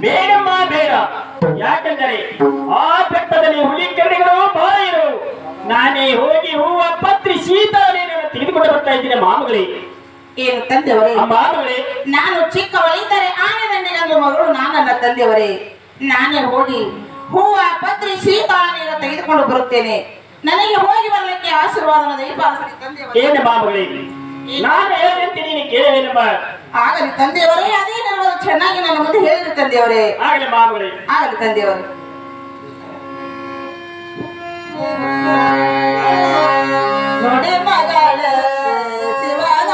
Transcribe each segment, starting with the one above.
ಬೇಡಮ್ಮ ಬೇಡ. ಯಾಕೆಂದರೆ ಆ ಬೆಟ್ಟದಲ್ಲಿ ಹುಲಿ ಕರಡಿಗಳು ಬಹಳ ಇರು. ನಾನೇ ಹೋಗಿ ಹೂವ ಪತ್ರಿ ಶೀತಾಳೇನನ್ನು ತೆಗೆದುಕೊಂಡು ಬರ್ತಾ ಇದ್ದೀನಿ ಮಾಮಗಳೇ. ಏನು ತಂದೆಯವರೇ? ಮಾಮಗಳೇ. ನಾನು ಚಿಕ್ಕವಳಿದ್ದರೆ ಆನೆ ನನ್ನ ಮಗಳು ನಾನಲ್ಲ ತಂದೆಯವರೇ. ನಾನೇ ಹೋಗಿ ಹೂವ ಪತ್ರಿ ಸೀತಾ ನೀರು ತೆಗೆದುಕೊಂಡು ಬರುತ್ತೇನೆ. ನನಗೆ ಹೋಗಿ ಬರಲಿಕ್ಕೆ ಆಶೀರ್ವಾದನ ತಂದೆಯವರೇ. ಏನು ಮಾಮಗಳೇ. ನಾನು ಹೇಳಿ ನೀನು ಆಗಲಿ ತಂದೆಯವರೇ ಅದೇ ಚೆನ್ನಾಗಿ ನನ್ನ ಮುಂದೆ ಹೇಳಿರಿ ತಂದೆಯವರೇ ಆಗಲಿ ಮಾಮಗಳೇ ಆಗಲಿ ತಂದೆಯವರು ನೋಡಿ ಮಗಳ ಶಿವನ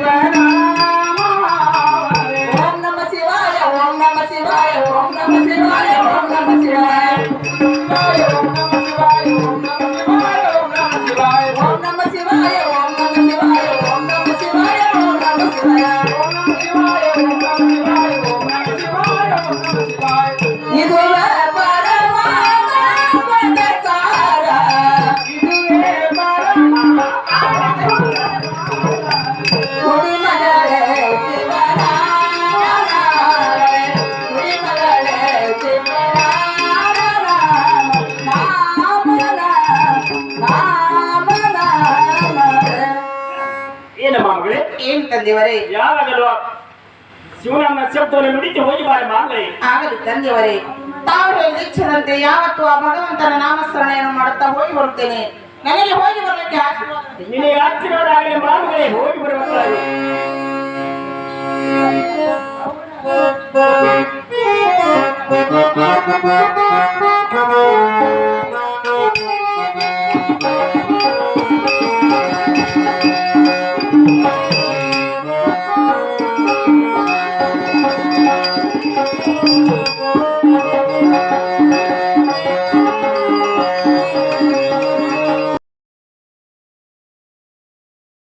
Amen. ಏನು ಮಾಮಗಳೇ ಏನ್ ತಂದೆಯವರೇ? ಯಾವಾಗಲೂ ಶಿವನನ್ನ ಶಬ್ದವನ್ನು ನುಡಿತು ಹೋಗಿ ಬಾರಿ ಮಾಮಗಳೇ ಆಗಲಿ ತಂದೆಯವರೇ. ತಾವು ಹೇಳಿದ ಯಾವತ್ತು ಆ ಭಗವಂತನ ನಾಮಸ್ಮರಣೆಯನ್ನು ಮಾಡುತ್ತಾ ಹೋಗಿ ಬರುತ್ತೇನೆ. ನನಗೆ ಹೋಗಿ ಬರಲಿಕ್ಕೆ ಆಶೀರ್ವಾದ ನಿನಗೆ ಆಶೀರ್ವಾದ ಆಗಲಿ ಮಾಮಗಳೇ ಹೋಗಿ ಬರುವ